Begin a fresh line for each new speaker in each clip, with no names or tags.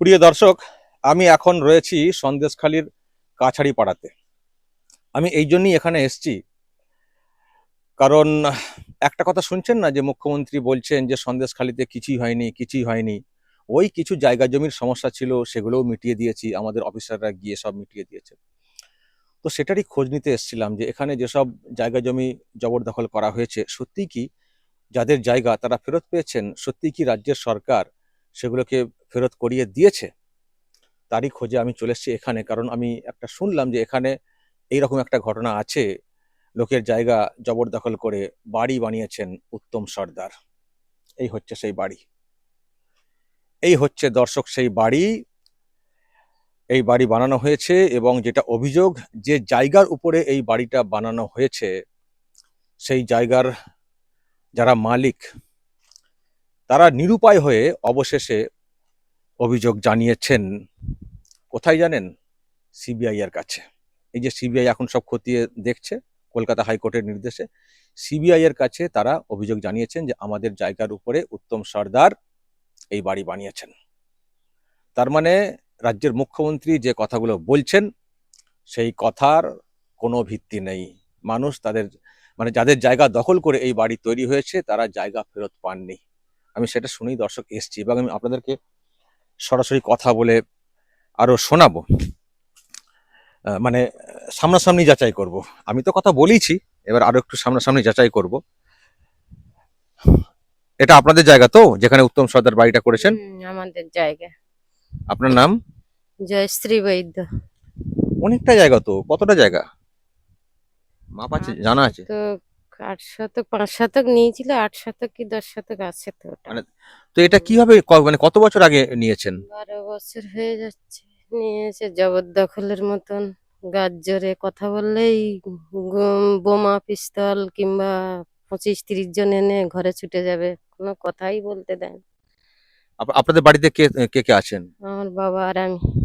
প্রিয় দর্শক, আমি এখন রয়েছি সন্দেশখালীর কাছাড়ি পাড়াতে আমি এই জন্যই এখানে এসেছি। কারণ, একটা কথা শুনছেন না যে মুখ্যমন্ত্রী বলছেন যে সন্দেশখালীতে কিছুই হয়নি কিছুই হয়নি? ওই কিছু জায়গা জমির সমস্যা ছিল, সেগুলোও মিটিয়ে দিয়েছি, আমাদের অফিসাররা গিয়ে সব মিটিয়ে দিয়েছে তো সেটারই খোঁজ নিতে এসেছিলাম যে এখানে যেসব জায়গা জমি জবরদখল করা হয়েছে, সত্যিই কি যাদের জায়গা তারা ফেরত পেয়েছেন? সত্যিই কি রাজ্যের সরকার সেগুলোকে ফেরত করিয়ে দিয়েছে, তারই খোঁজে আমি চলে এসেছি এখানে। কারণ আমি একটা শুনলাম যে এখানে এইরকম একটা ঘটনা আছে, লোকের জায়গা জবরদখল করে বাড়ি বানিয়েছেন উত্তম সর্দার। এই হচ্ছে সেই বাড়ি। এই হচ্ছে দর্শক সেই বাড়ি। এই বাড়ি বানানো হয়েছে এবং যেটা অভিযোগ যে জায়গার উপরে এই বাড়িটা বানানো হয়েছে, সেই জায়গার যারা মালিক তারা নিরুপায় হয়ে অবশেষে অভিযোগ জানিয়েছেন। কোথায় জানেন? সিবিআই এর কাছে। এই যে সিবিআই এখন সব খতিয়ে দেখছে, কলকাতা হাইকোর্টের নির্দেশে, সিবিআই এর কাছে তারা অভিযোগ জানিয়েছেন যে আমাদের জায়গার উপরে উত্তম সর্দার এই বাড়ি বানিয়েছেন। তার মানে রাজ্যের মুখ্যমন্ত্রী যে কথাগুলো বলছেন, সেই কথার কোনো ভিত্তি নেই। মানুষ তাদের মানে যাদের জায়গা দখল করে এই বাড়ি তৈরি হয়েছে, তারা জায়গা ফেরত পাননি। আমি সেটা শুনেই দর্শক এসছি এবং আমি আপনাদেরকে সরাসরি কথা বলে আরও শোনাবো। মানে সামনাসামনি যাচাই করব। আমি তো কথা বলেইছি এবার আরও একটু সামনাসামনি যাচাই করব। এটা আপনাদের জায়গা তো যেখানে উত্তম সর্দার বাড়িটা করেছেন?
আমাদের জায়গা।
আপনার নাম?
জয়শ্রী বৈদ্য।
অনেকটা জায়গা তো কতটা জায়গা? মাপ আছে জানা আছে?
তো আট শতক পাঁচ শতক নিয়েছিল আট শতক কি দশ শতক আছে তো ওটা।
মানে তো এটা কীভাবে ক- মানে কত বছর আগে নিয়েছেন?
বারো বছর হয়ে যাচ্ছে। নিয়েছে জবরদখলের মতন। গাছ জোরে কথা বললেই গু- বোমা পিস্তল কিংবা পঁচিশ তিরিশ জন এনে ঘরে ছুটে যাবে। কোনো কথাই বলতে দেয় না।
আপ- আপনাদের বাড়িতে কে কে কে আছেন?
আমার বাবা আর আমি।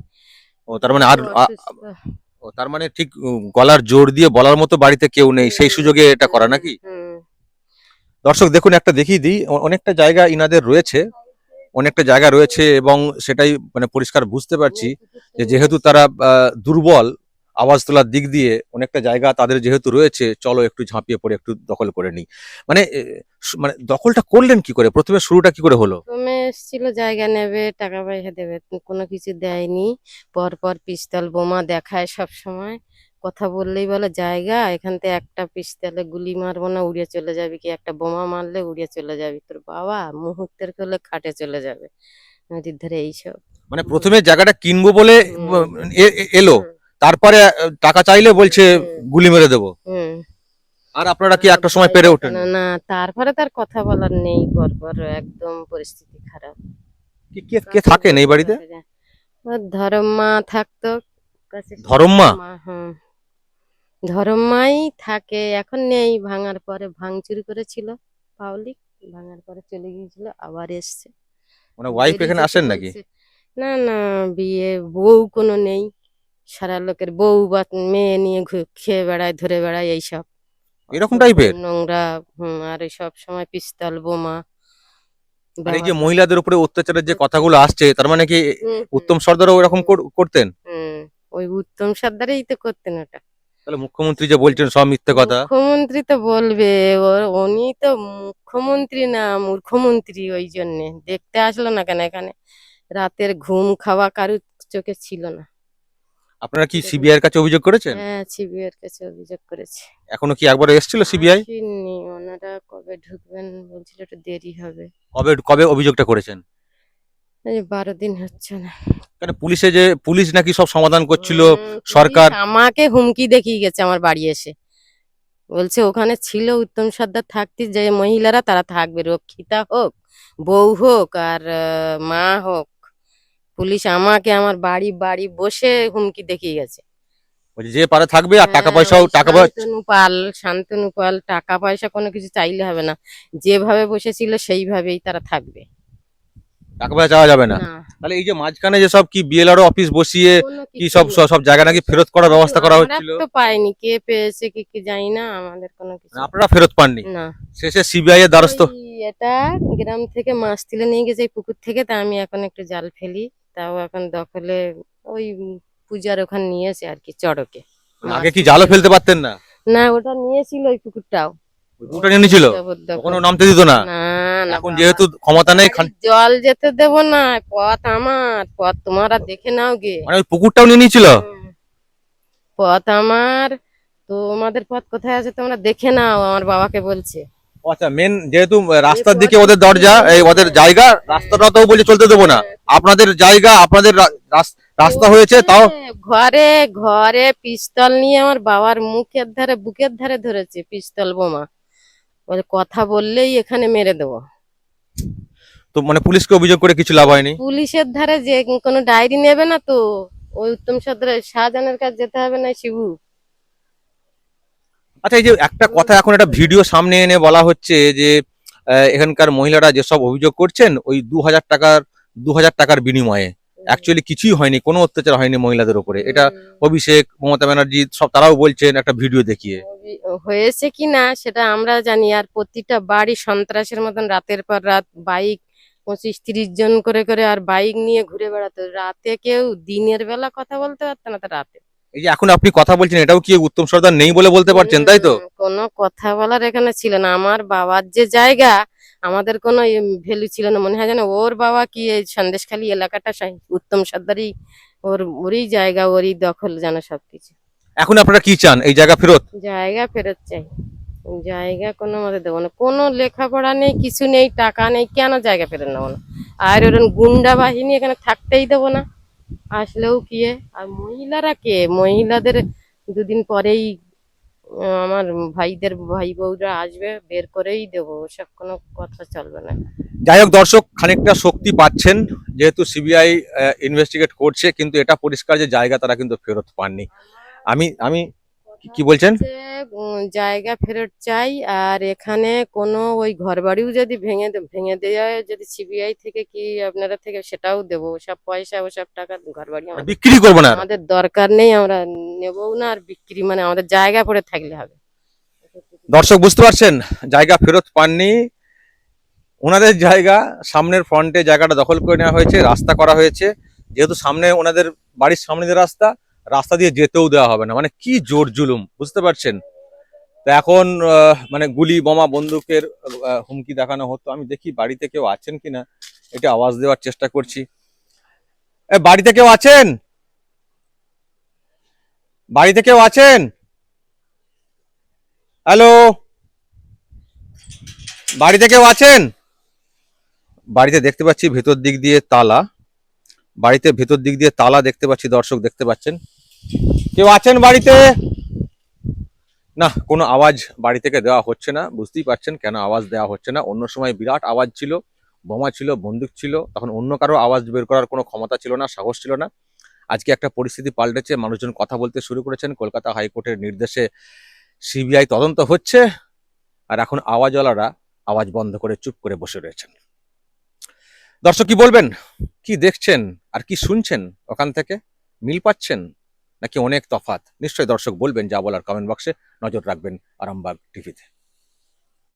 ও তার মানে আর আ-
অসুস্থ।
ও তার মানে ঠিক গলার জোর দিয়ে বলার মতো বাড়িতে কেউ নেই সেই সুযোগে এটা করা নাকি? দর্শক দেখুন একটা দেখিয়ে দিই অনেকটা জায়গা ইনাদের রয়েছে অনেকটা জায়গা রয়েছে এবং সেটাই মানে পরিষ্কার বুঝতে পারছি যে যেহেতু তারা আহ, দুর্বল আওয়াজ তোলার দিক দিয়ে অনেকটা জায়গা তাদের যেহেতু রয়েছে চলো একটু ঝাঁপিয়ে পড়ে একটু দখল করে নিই। মানে মানে দখলটা করলেন কি করে? প্রথমে শুরুটা কি করে হলো?
প্রথমে এসেছিল জায়গা নেবে টাকা পয়সা দেবে কোনো কিছু দেয়নি। পর পর পিস্তল বোমা দেখায় সব সময়। কথা বললেই বলে জায়গা এখান থেকে একটা পিস্তলে গুলি মারবো না উড়িয়ে চলে যাবে কি? একটা বোমা মারলে উড়িয়ে চলে যাবে। তোর বাবা মুহূর্তের করলে খাটে চলে যাবে। নদীর ধারে এইসব।
মানে প্রথমে জায়গাটা কিনবো বলে এলো? তারপরে টাকা চাইলে বলছে গুলি মেরে দেবো।
হুম।
আর আপনারা কি একটা সময় পেরে ওঠেন?
না না তারপরে তার কথা বলার নেই পর পর একদম পরিস্থিতি খারাপ।
কি- কে কে থাকেন এই বাড়িতে?
ধরম্মা থাকতো কাছে
ধরম্মা?
হুম। ধরম্মাই থাকে এখন নেই ভাঙার পরে ভাঙচুরি করেছিল পাবলিক ভাঙার পরে চলে গিয়েছিল আবার এসছে।
মানে ওয়াইফ এখানে আসেন নাকি?
না না বিয়ে বউ কোনো নেই। সারা লোকের বউ বা মেয়ে নিয়ে খেয়ে বেড়ায় ধরে বেড়ায় এইসব।
এরকম টাইপের?
নোংরা হুম আর সব সময় পিস্তল বোমা
এই যে মহিলাদের উপরে অত্যাচারের যে কথাগুলো আসছে তার মানে কি উত্তম সর্দারও এরকম কর- করতেন?
ওই উত্তম সর্দারেই তো করতেন ওটা।
তাহলে মুখ্যমন্ত্রী যে বলছেন সব মিথ্যে কথা।
মুখ্যমন্ত্রী তো বলবে উনি তো মুখ্যমন্ত্রী না মূর্খমন্ত্রী ওই জন্যে। দেখতে আসলো না কেন এখানে? রাতের ঘুম খাওয়া কারুর চোখে ছিল না।
আপনারা কি সিবিআই এর কাছে অভিযোগ করেছেন?
হ্যাঁ সিবিআইয়ের কাছে অভিযোগ করেছে।
এখনও কি একবার এসেছিল সিবিআই
আসেননি ওনারা কবে ঢুকবেন বলছিল একটু দেরি হবে।
কবে কবে অভিযোগটা করেছেন?
এই বারো দিন হচ্ছে না।
কেন পুলিশে যে পুলিশ নাকি সব সমাধান করছিল
পুলিশ
সরকার?
আমাকে হুমকি দেখিয়ে গেছে আমার বাড়ি এসে। বলছে ওখানে ছিল উত্তম সর্দার থাকতে যে মহিলারা তারা থাকবে রক্ষিতা হোক বউ হোক আর আহ, মা হোক পুলিশ আমাকে আমার বাড়ি বাড়ি বসে হুমকি দেখিয়ে গেছে।
বলছে যে পারে থাকবে আর টাকা
হ্যাঁ,
পয়সাও টাকা পয়সা
শান্তনু পাল শান্তনু পাল টাকা পয়সা কোনো কিছু চাইলে হবে না। যেভাবে বসেছিল সেইভাবেই তারা থাকবে।
টাকা পয়সা চাওয়া যাবে না। তাহলে এই যে মাঝখানে যে সব কি বিএলআর অফিস বসিয়ে কি সব সব- সব জায়গা নাকি ফেরত করার ব্যবস্থা করা হচ্ছিল?
তো পাইনি কে পেয়েছে কি কি জানি না আমাদের কোনো কিছু
মানে আপনারা ফেরত পাননি?
না।
শেষে সিবিআই এর দ্বারস্থ?
এটা গ্রাম থেকে মাছ তুলে নিয়ে গেছে এই পুকুর থেকে তা আমি এখন একটু জাল ফেলি। তাও এখন দখলে ওই পূজার ওখানে নিয়েছে আর কি চড়কে।
আগে কি জালও ফেলতে পারতেন না?
না ওটা নিয়েছিল ওই পুকুরটাও।
ওটা নিয়ে নিয়েছিল?
জবরদখল।
নামতে দিত না?
না না
এখন যেহেতু ক্ষমতা নেই
জল যেতে দেব না পথ আমার পথ তোমরা দেখে নাও গে।
মানে ওই পুকুরটাও নিয়ে নিয়েছিল?
পথ আমার তোমাদের পথ কোথায় আছে তোমরা দেখে নাও আমার বাবাকে বলছে।
আচ্ছা মেন যেহেতু রাস্তার দিকে ওদের দরজা এই ওদের জায়গা রাস্তাটা তো বলে চলতে দেবো না। আপনাদের জায়গা আপনাদের রাস্তা হয়েছে তাও
ঘরে ঘরে পিস্তল নিয়ে আমার বাবার মুখের ধারে বুকের ধারে ধরেছে পিস্তল বোমা। কথা বললেই এখানে মেরে দেবো।
তো মানে পুলিশকে অভিযোগ করে কিছু লাভ হয়নি?
পুলিশের ধারে যে কোনো ডায়েরি নেবে না তো ওই উত্তম সদরে শাহজাহানের কাছে যেতে হবে না শিবু?
আচ্ছা এই যে একটা কথা এখন একটা ভিডিও সামনে এনে বলা হচ্ছে যে এখানকার মহিলারা যেসব অভিযোগ করছেন ওই দু হাজার টাকার দু হাজার টাকার বিনিময়ে। অ্যাকচুয়ালি কিছুই হয়নি কোনো অত্যাচার হয়নি মহিলাদের উপরে। এটা অভিষেক মমতা ব্যানার্জি সব তারাও বলছেন একটা ভিডিও দেখিয়ে।
হয়েছে কি না সেটা আমরা জানি। আর প্রতিটা বাড়ি সন্ত্রাসের মতন রাতের পর রাত বাইক পঁচিশ তিরিশ জন করে করে আর বাইক নিয়ে ঘুরে বেড়াতো। রাতে কেউ দিনের বেলা কথা বলতে পারতো না তো রাতে।
এই যে এখন আপনি কথা বলছেন এটাও কি উত্তম সর্দার নেই বলে বলতে পারছেন তাই তো?
কোনো কথা বলার এখানে ছিল না। আমার বাবার যে জায়গা আমাদের কোনো ভ্যালু ছিল না। মনে হয় যেন ওর বাবা কি এই সন্দেশখালী এলাকাটা উত্তম সর্দারই ওর ওরই জায়গা ওরই দখল জানে সবকিছু।
এখন আপনারা কি চান? এই জায়গা ফেরত?
জায়গা ফেরত চাই। জায়গা কোনো মতে দেবো না। কোনো লেখাপড়া নেই কিছু নেই টাকা নেই কেন জায়গা ফেরত নেব না? আর ওরকম গুন্ডা বাহিনী এখানে থাকতেই দেবো না। আসলেও কি আর মহিলারা কে? মহিলাদের দুদিন পরেই আমার ভাইদের ভাই বউরা আসবে, বের করেই দেবো, ওসব কোনো কথা চলবে না।
যাই হোক, দর্শক, খানিকটা শক্তি পাচ্ছেন, যেহেতু সিবিআই ইনভেস্টিগেট করছে, কিন্তু এটা পরিষ্কার যে জায়গা তারা কিন্তু ফেরত পাননি। আমি আমি কি- বলছেন?
জায়গা ফেরত চাই আর এখানে কোনো ওই ঘর বাড়িও যদি ভেঙে ভেঙে দেয় যদি সিবিআই থেকে কি আপনারা থেকে সেটাও দেবো। সব পয়সা ওসব টাকা ঘর বাড়ি
বিক্রি করব না
আমাদের দরকার নেই আমরা নেবও না আর বিক্রি মানে আমাদের জায়গা পড়ে থাকলে হবে।
দর্শক বুঝতে পারছেন? জায়গা ফেরত পাননি। ওনাদের জায়গা সামনের ফ্রন্টে জায়গাটা দখল করে নেওয়া হয়েছে রাস্তা করা হয়েছে। যেহেতু সামনে ওনাদের বাড়ির সামনে যে রাস্তা রাস্তা দিয়ে যেতেও দেওয়া হবে না। মানে কি জোর জুলুম, বুঝতে পারছেন? তো এখন মানে গুলি, বোমা, বন্দুকের হুমকি দেখানো হতো। আমি দেখি বাড়িতে কেউ আছেন কিনা এটা আওয়াজ দেওয়ার চেষ্টা করছি। বাড়িতে কেউ আছেন? বাড়িতে কেউ আছেন? হ্যালো? বাড়িতে কেউ আছেন? বাড়িতে দেখতে পাচ্ছি ভেতর দিক দিয়ে তালা। বাড়িতে ভেতর দিক দিয়ে তালা দেখতে পাচ্ছি, দর্শক দেখতে পাচ্ছেন। কেউ আছেন বাড়িতে? না, কোনো আওয়াজ বাড়ি থেকে দেওয়া হচ্ছে না, বুঝতেই পারছেন কেন আওয়াজ দেওয়া হচ্ছে না। অন্য সময় বিরাট আওয়াজ ছিল, বোমা ছিল, বন্দুক ছিল, তখন অন্য কারও আওয়াজ বের করার কোনো ক্ষমতা ছিল না, সাহস ছিল না। আজকে একটা পরিস্থিতি পাল্টেছে, মানুষজন কথা বলতে শুরু করেছেন, কলকাতা হাইকোর্টের নির্দেশে সিবিআই তদন্ত হচ্ছে, আর এখন আওয়াজওয়ালারা আওয়াজ বন্ধ করে চুপ করে বসে রয়েছেন। দর্শক, কি বলবেন? কি দেখছেন আর কি শুনছেন ওখান থেকে? মিল পাচ্ছেন? নাকি অনেক তফাত নিশ্চয়ই দর্শক বলবেন যা বলার কমেন্ট বক্সে নজর রাখবেন আরামবাগ টিভিতে